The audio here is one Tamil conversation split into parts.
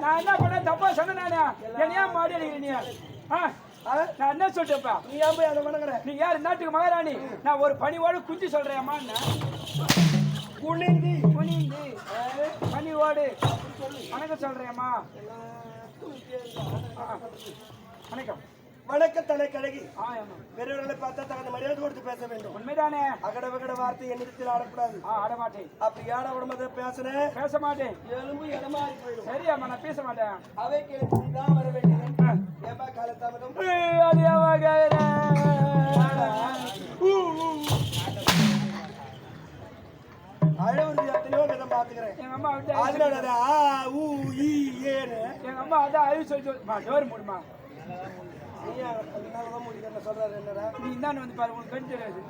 நான் என்ன பண்ணேன் தப்பா சொன்னேன் நானு என்னையா மாடி அடிக்கிற நீ ஆ? ஆ? நான் என்ன சொல்லிட்டேப்பா நீ ஏன் போய் அதை வணங்குற? நீ யார் நாட்டுக்கு மகாராணி நான் ஒரு பணிவோடு குஞ்சு சொல்றேம்மா குனிந்தி. குனிந்து பணிவோடு வணக்கம் சொல்றேம்மா. வணக்கம் வணக்கத்தலை கழகி பெரியவர்களை பார்த்தா தகுந்த மரியாதை கொடுத்து பேச வேண்டும். உண்மைதானே? அகட வகட வார்த்தை என்னிடத்தில் ஆடக்கூடாது. ஆ ஆட மாட்டேன் அப்படி ஆட விடும்போது பேசுனேன் பேச மாட்டேன் எலும்பு இடமாறி போயிடும். சரியாம்மா நான் பேச மாட்டேன். அவை கேள்வி தான் வர வேண்டியது காலத்தாமதம்? எத்தனையோ விதம் பாத்துக்கிறேன் எங்க அம்மா அதனால ஊ ஈ ஏன்னு. எங்க அம்மா அதான் அழிவு சொல்லி சொல்லி டோர் மூடுமா. முடிக்கிறேன் என்னடா? நீ இந்தாண்டு வந்து பாரு உனக்கு கண் தெரியாது.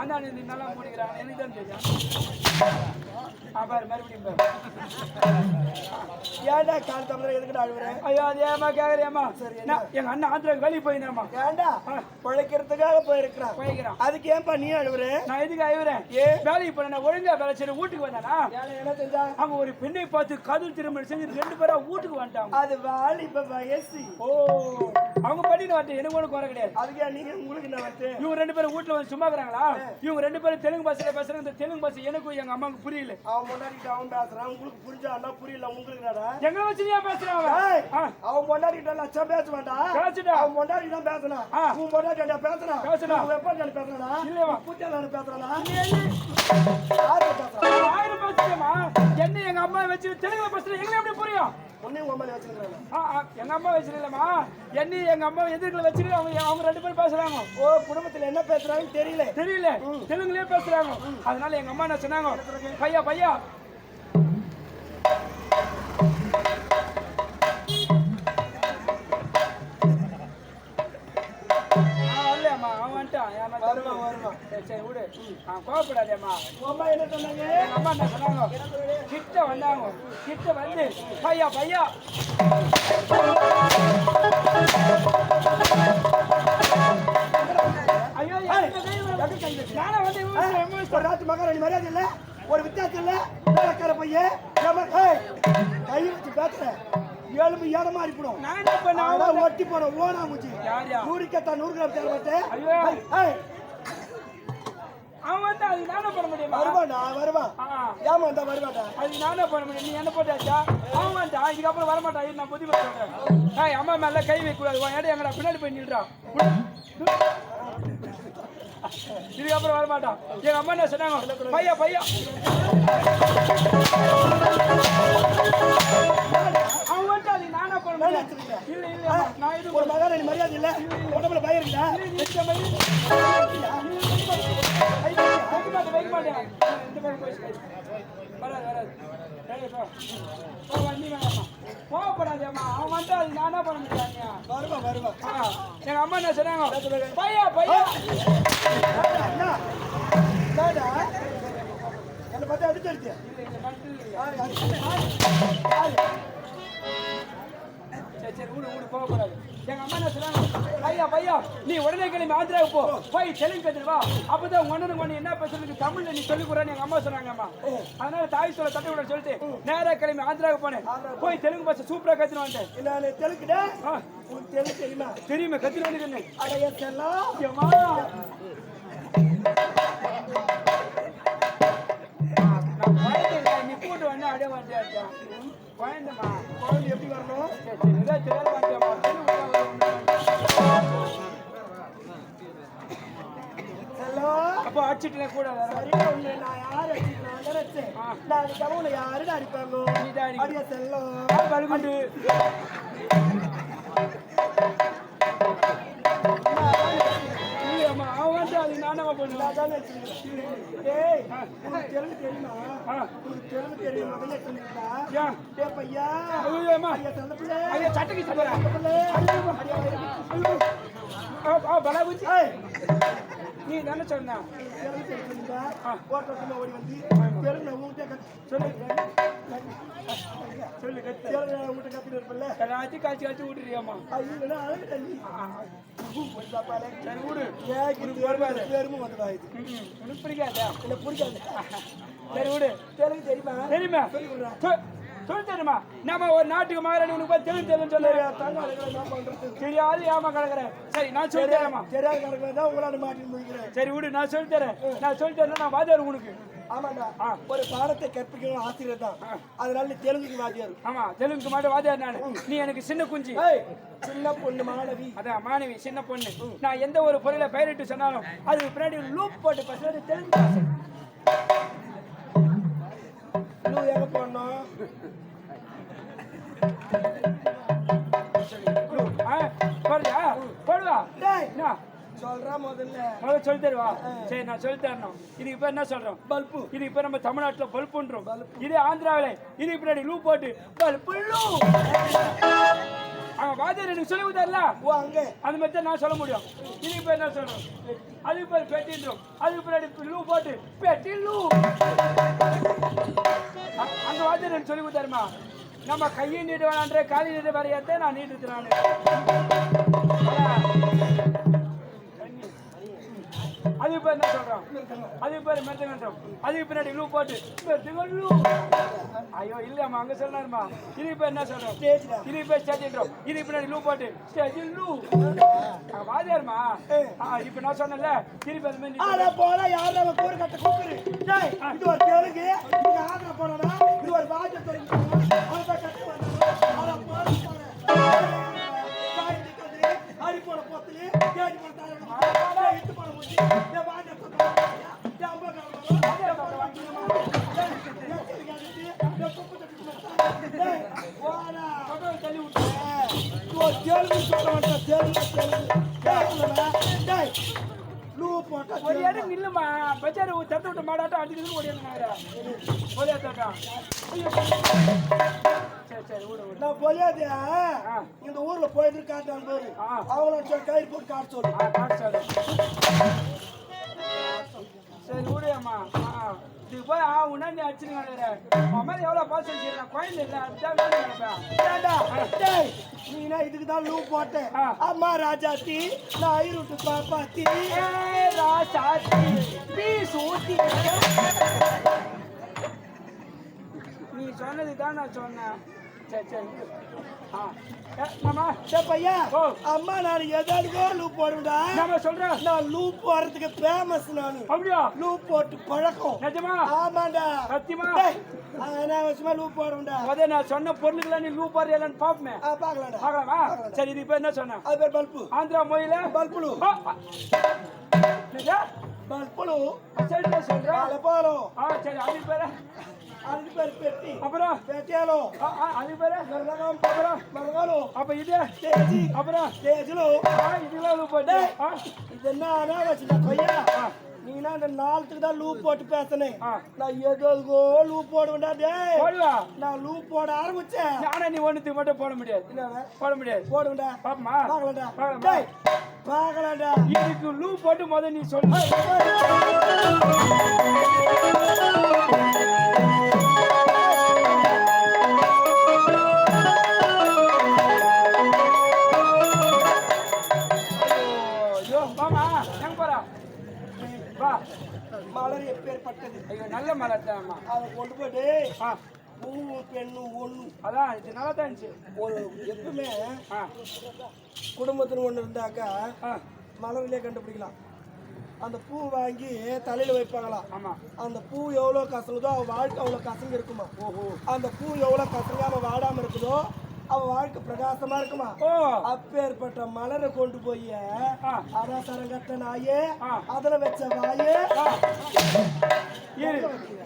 அந்தாண்டு நீ நல்லா மூடிக்கிறாங்க எனக்கு தான் தெரியும். பாரு மறுபடியும் பாரு. ஏன்டா காலத்தாமதம் எதுக்கிட்ட அழுகுறேன் ஐயோ அது ஏமா கேக்குறியாம்மா சரி, என்ன? நான் எங்க அண்ணன் ஆந்திராக்கு வேலைக்கு போயிருந்தேம்மா. ஏன்டா? பிழைக்கிறதுக்காக போயிருக்கிறான். போய்க்கிறான் அதுக்கு ஏன்பா நீ அழுகுற நான் எதுக்கு அழுகுறேன் ஏ? வேலைக்கு போனேன் ஒழுங்கா வேலை செய்ய வீட்டுக்கு வந்தானா? என்ன செஞ்சா? அங்க ஒரு பெண்ணை பார்த்து காதல் திருமணம் செஞ்சு ரெண்டு பேரா வீட்டுக்கு வந்துட்டாங்க. அது வாலிப வயசு. ஓ. அவங்க பண்ணிட்டு வரட்டும் எனக்கு ஒண்ணு குறை கிடையாது. அதுக்கே நீங்க உங்களுக்கு என்ன வந்து இவங்க ரெண்டு பேரும் வீட்டுல வந்து சும்மா இருக்கிறாங்களா? இவங்க ரெண்டு பேரும் தெலுங்கு பாஷையில பேசுறாங்க. இந்த தெலுங்கு பாஷை எனக்கும் எங்க அம்மாவுக்கு புரியல. அவன் முன்னாடிக்கிட்ட அவன் பேசுறான். உங்களுக்கு புரிஞ்சான்னா புரியல உங்களுக்கு எங்க வச்சு நீ பேசுறான் அவன்? அவன் பொண்டாட்டிக்கிட்ட லட்சம் பேச வேண்டாம் பேசிட்டா. அவன் பொண்டாட்டி தான் பேசணும் ஆ. உன் பேசுறான். வெப்பாட்டி பேசுறானா இல்லையேம்மா. பூச்சாலான பேசுறானா? நீ என்ன? யாரு பேசுறான் ஆயிரம் பேசுறியம்மா என்ன எங்க அம்மா வச்சு தெலுங்குல பேசுற எங்க எப்படி புரியும்? உன்னையும் உன் மேல வச்சிருக்கிறானா எங்க அம்மா வச்சிருக்கலம்மா என்ன எங்க அம்மா எதிர்க்கல வச்சுட்டு அவங்க அவங்க ரெண்டு பேரும் பேசுறாங்க. ஓ குடும்பத்துல என்ன பேசுறாங்கன்னு தெரியல. தெரியல. தெலுங்குலயே பேசுறாங்க. அதனால எங்க அம்மா என்ன சொன்னாங்க? பையா பையா. கோவப்படாதேம்மா. என்ன சொன்னாங்க? அம்மா என்ன சொன்னாங்க? கிட்ட வந்தாங்க. கிட்ட வந்து பையா பையா. ஒரு ராத்து மகாராணி மரியாதை இல்ல ஒரு வித்தியாசம் இல்ல வேலைக்கார பையன் கை வச்சு பேசுற எலும்பு ஏட மாறி போடும் நான் ஒட்டி போன ஓனா மூச்சு? நூறு கட்டா நூறு கிராம். ஏய், அவன் வந்து அது நானே பண்ண முடியுமா? வருவான்டா வருவான். ஆ, ஏமா வந்தா வருவான்டா. அது நானே பண்ண முடியும். நீ என்ன போட்டாச்சா? அவன் வந்தா இதுக்கப்புறம் வரமாட்டான் இரு, நான் புத்தி சொல்றேன். ஏய் அம்மா மேல கை வைக்க கூடாது. உன் இடம் எங்கடா பின்னாடி போய் நில்றா? இதுக்கப்புறம் வரமாட்டான் எங்க அம்மா என்ன சொன்னாங்க? பையா பையா. அவன் வந்து அது நானா பண்ண முடியும். இல்ல இல்ல நான் இது ஒரு மகாராணி மரியாதை இல்ல? உடம்புல பயம் மாட்டேன் வைக்க மாட்டேன் இந்த பக்கம் போய். வராது வராது. போ. வண்டி வேணாம்மா. கோவப்படாதேம்மா. அவன் வந்து அது நானா பண்ண முடியாங்க வருவான் வருவான் எங்க அம்மா என்ன சொன்னாங்க? பையா பையா. என்ன என்னடா? என்னை பார்த்து அடிச்சு அடிச்சு சரி ஊடு ஊடு போகக்கூடாது. எங்க அம்மா என்ன சொன்னாங்க? பையா பையா நீ உடனே கிளம்பி ஆந்திராவுக்கு போ. போய் தெலுங்கு கத்துட்டு வா. அப்பதான் உங்க அண்ணனுக்கு ஒண்ணு என்ன பேசுறதுக்கு தமிழ்ல நீ சொல்லி கொடுறேன்னு எங்க அம்மா சொன்னாங்க அம்மா. அதனால தாய் சொல்ல தட்டி விட சொல்லிட்டு நேரா கிளம்பி ஆந்திராவுக்கு போனேன். போய் தெலுங்கு பாஷை சூப்பரா கத்துட்டு வந்துட்டேன் நான் தெலுங்குடா? உனக்கு தெலுங்கு தெரியுமா? தெரியுமே கத்துட்டு வந்துருக்கேன் அடைய செல்லம். நான் நீ கூட்டு வந்து அடைய மாட்டியா குழந்தைமா குழந்தை எப்படி வரணும்? செல்லம் அப்போ அடிச்சிட்டு கூட சரியா நான் யார் நினைச்சேன் நான் அடிக்காம உன்னை யாருன்னு அடிப்பாங்க அடிக்க- செல்லம் பழுகுண்டு வந்து அது நானவா பண்ணுவேன் நான் தானே வச்சிருக்கிறேன். டேய், உனக்கு தெலுங்கு தெரியுமா. உனக்கு முதல்ல சொல்லிட்டா பையா. ஐயா ஐயா சட்டைக்கு ஏய். நீ தானே சொன்ன. ஓட்டத்துல ஓடி வந்து உங்ககிட்ட கத்து சொல்லு சொல்லு கத்து தெலுங்கு உங்ககிட்ட கத்திட்டு இருப்பல்ல எல்லாத்தையும் காய்ச்சி காய்ச்சி விட்டுறியாம்மா. ஐயோ அழகு சரி விடு. பேருமும் வந்து வாயுது உனக்கு பிடிக்காதா? எனக்கு பிடிக்காது. சரி விடு. தெலுங்கு தெரியுமா? தெரியுமா? சொல்லி விடுறேன். சொல்லி தருமா நம்ம ஒரு நாட்டுக்கு மகாராணி உனக்கு போய் தெலுங்கு தெரியும் சொல்லு. தெரியாது ஏமா கிடக்குறேன் சரி நான் சொல்லி தரேம்மா தெரியாத கணக்கு தான் உங்களால மாட்டி முடிக்கிறேன். சரி விடு நான் சொல்லி தரேன் நான் சொல்லி தரேன் நான் வாதியார் உனக்கு. ஆமாண்டா. ஒரு பாடத்தை கற்பிக்கணும் ஆசிரியர் தான். அதனால நீ தெலுங்குக்கு வாத்தியார் ஆமா தெலுங்கு மாட்டு வாதியார் நானு. நீ எனக்கு சின்ன குஞ்சு. சின்ன பொண்ணு மாணவி. அதான் மாணவி சின்ன பொண்ணு. நான் எந்த ஒரு பொருளை பெயரிட்டு சொன்னாலும் அதுக்கு பின்னாடி லூப் போட்டு பேசுறது தெலுங்கு நீ எங்க போடணும் போடுறியா போடுவா. டேய். என்ன? சொல்றா முதல்ல. முதல்ல சொல்லி தருவா? சரி நான் சொல்லி தரணும். இதுக்கு பேர் என்ன சொல்றோம்? பல்பு. இதுக்கு பேர் நம்ம தமிழ்நாட்டுல பல்புன்றோம். இது ஆந்திராவில. இதுக்கு பின்னாடி லூ போட்டு பல்பு லூ. வாத்தியார் எனக்கு சொல்லி கொடுத்தாருல? ஓ அங்க. அது மாதிரி தான் நான் சொல்ல முடியும். இதுக்கு பேர் என்ன சொல்றோம் அதுக்கு பேர் பெட்டின்றோம். அதுக்கு பின்னாடி லூ போட்டு பெட்டி லூ அ- அங்க வாத்தியார் எனக்கு சொல்லி கொடுத்தாருமா? நம்ம கையை நீட்டு வேணான்ற காலி நீட்டு வரையாத்தே நான் நீட்டு நான். அதுக்கு பேர் என்ன சொல்றோம்? அதுக்கு பேர் மெத்தகன்றம் அதுக்கு பின்னாடி லூ போட்டு ஐயோ இல்லம்மா அங்க சொல்லணுமா இதுக்கு பேர் என்ன சொல்றோம்? இதுக்கு பேர் ஸ்டேஜ்ன்றோம் இதுக்கு பின்னாடி லூ போட்டு ஸ்டேஜ் லூ. வாதியாருமா? இப்ப நான் சொன்னேன்ல திருப்பி அது மாதிரி போல யாரும் நம்ம கூறு கட்ட கூப்பிடு. இது ஒரு தெலுங்கு இது ஆந்திரா போனா இது ஒரு பாஜ தெலுங்கு அந்த கட்ட வந்தா ஆனா போல ஹரி போல போத்தலி போல முடி ஒரு இடம் நில்லுமா? பஜார் தட்டு விட்டு மாடாட்டம் அடிக்கிறது ஓடியா தட்டா ஐயோ. சரி சரி விடு நான் பொலியாதே. இந்த ஊர்ல போயிட்டு காட்டான் பாரு. அவங்கள சொல்லி கயிறு போட்டு காட்ட சொல்லு. காட்டு சாடு சரி விடுயம்மா ஆ. போய் ஆ உன்னா நீ உன் மேலே எவ்வளோ பாசம் வச்சிருக்கேன் கோயில் இல்லை அதுதான் நினைப்பேன் ஏண்டா, டேய், நீ என்ன இதுக்கு தான் லூப் போட்டேன். அம்மா ராஜாத்தி நான் ஐருட்டு பாப்பாத்தி. ஏ ராசாத்தி பீ சூத்தி. நீ சொன்னது தான் நான் சொன்னேன். சரி சரி ஆ ஏ, மாமா அம்மா நான் எதாருக்கோ லூப் போடுவேன்டா நம்ம சொல்றேன் நான் லூப் போடுறதுக்கு ஃபேமஸ் நானு அப்படியா லூப் போட்டு பழக்கம் நிஜமா ஆமாண்டா சத்தியமா டேய், அனாவசியமா லூப் போடுவேன்டா முத நான் சொன்ன பொருளுக்குலாம் நீ லூப் இல்லைன்னு பாப்பமே ஆ பாக்கலாம்டா பார்க்கலாமா சரி இது இப்போ என்ன சொன்ன அது பேர் பல்பு ஆந்திரா மொழியில பல்புலு ஆ, ஆ. என்னது? பல்புலு சரிடா சொல்றேன் அலப்பாலம் ஆ சரி அதுக்கு பேரு அரிசி பருப்பு பெட்டி அப்புறம் பேட்டியாலும் அது பேரு? மருதகம் அப்புறம் மருதகாலும் இது? தேஜி. அப்புறம்? தேஜிலோ. இதுல லூப் போட்டு. இது என்ன வச்சுட்டா கொய்யா நீனா அந்த நாளத்துக்கு தான் லூப் போட்டு பேசினேன். நான் எதுக்கோ லூப் போடுவேன்டா டேய். போடுவா? நான் லூப் போட ஆரம்பிச்சேன். நானே நீ ஒண்ணுத்துக்கு மட்டும் போட முடியாது. இல்ல போட முடியாது. போடுவேன்டா. பாப்பமா? பார்க்கலடா டேய் பார்க்கலடா இதுக்கு லூப் போட்டு முத நீ சொல்லு. மலர் எப்பேற்பட்டது? ஐயோ நல்ல மலர் தான்மா. அதை கொண்டு போயிட்டு ஆ. பூவு பெண்ணு ஒண்ணு. அதான் இது நல்லா தான் இருந்துச்சு. ஒரு எப்பவுமே குடும்பத்துல ஒண்ணு இருந்தாக்கா மலர்லயே கண்டுபிடிக்கலாம். அந்த பூ வாங்கி தலையில வைப்பாங்களாம். ஆமா. அந்த பூ எவ்வளவு கசங்குதோ அவ வாழ்க்கை அவ்வளவு கசங்க இருக்குமா? ஓஹோ. அந்த பூ எவ்வளவு கசங்காம வாடாம இருக்குதோ அவ வாழ்க்கை பிரகாசமா இருக்குமா? அப்பேற்பட்ட மலரை கொண்டு போய். அராசரம் கட்ட நாயே. அதுல வச்ச வாயே.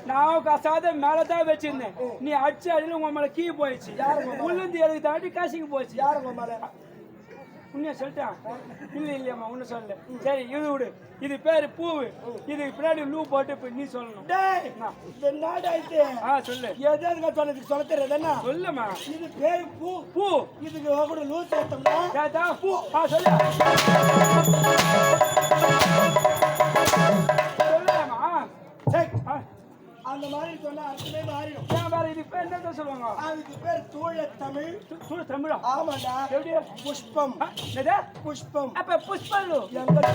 நான் கசாத மேலதான் வச்சிருந்தேன். நீ அடிச்சு அடியில உங்க மேல கீ போயிடுச்சு. உள்ளிருந்து எனக்கு தாண்டி காசிக்கு போச்சு யாருங்க மலை? உன்னைய சொல்லிட்டான். இல்ல இல்லையம்மா உன்ன சொல்லல. சரி இது விடு. இது பேரு பூவு. இதுக்கு பின்னாடி லூ போட்டு இப்ப நீ சொல்லணும். ஆ. சொல்லு. எது எதுங்க சொன்னதுக்கு சொல்ல தெரியாது என்ன? சொல்லுமா இது பேரு பூ. பூ. இதுக்கு கூட லூஸ் ஏத்தோம்னா கேட்டா பூ? ஆ சொல்லு. அந்த மாதிரி சொன்னா அர்த்தமே மாறிடும். ஏன் வேற இது பேர் என்ன சொல்லுவாங்க? அதுக்கு பேர் தூய தமிழ். சொல்லு தமிழா? ஆமாண்டா எப்படி? புஷ்பம். புஷ்பம். அப்ப புஷ்பல்லு எங்கள்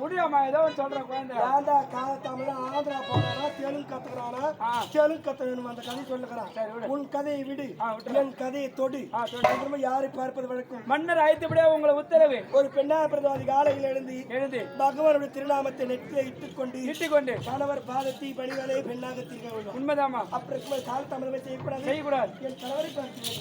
விடியாமா ஏதோ சொல்றேன் குழந்தை. ஏன்டா கால தமிழ் ஆந்திரா போறானா தெலுங்கு கத்துக்கிறானா ஆ. தெலுங்கு கத்துக்கணும் அந்த கதை சொல்லுகிறான். உன் கதையை விடு. என் கதையை தொடு. அப்புறமா யாரை பார்ப்பது வழக்கம்? மன்னர் அழைத்துவிட உங்களை உத்தரவு. ஒரு பெண்ணா பிரதம் அதிகாலையில் எழுந்து எழுந்து. பகவானுடைய திருநாமத்தை நெற்றியை இட்டுக் கொண்டு இட்டுக்கொண்டு. கணவர் பாதத்தை பணிகளே பெண்ணாக திரிக வேண்டும். உண்மைதாமா அப்புறம் கால தமிழை செய்யக்கூடாது. செய்யக்கூடாது. என் கணவரை பார்க்கிறேன்.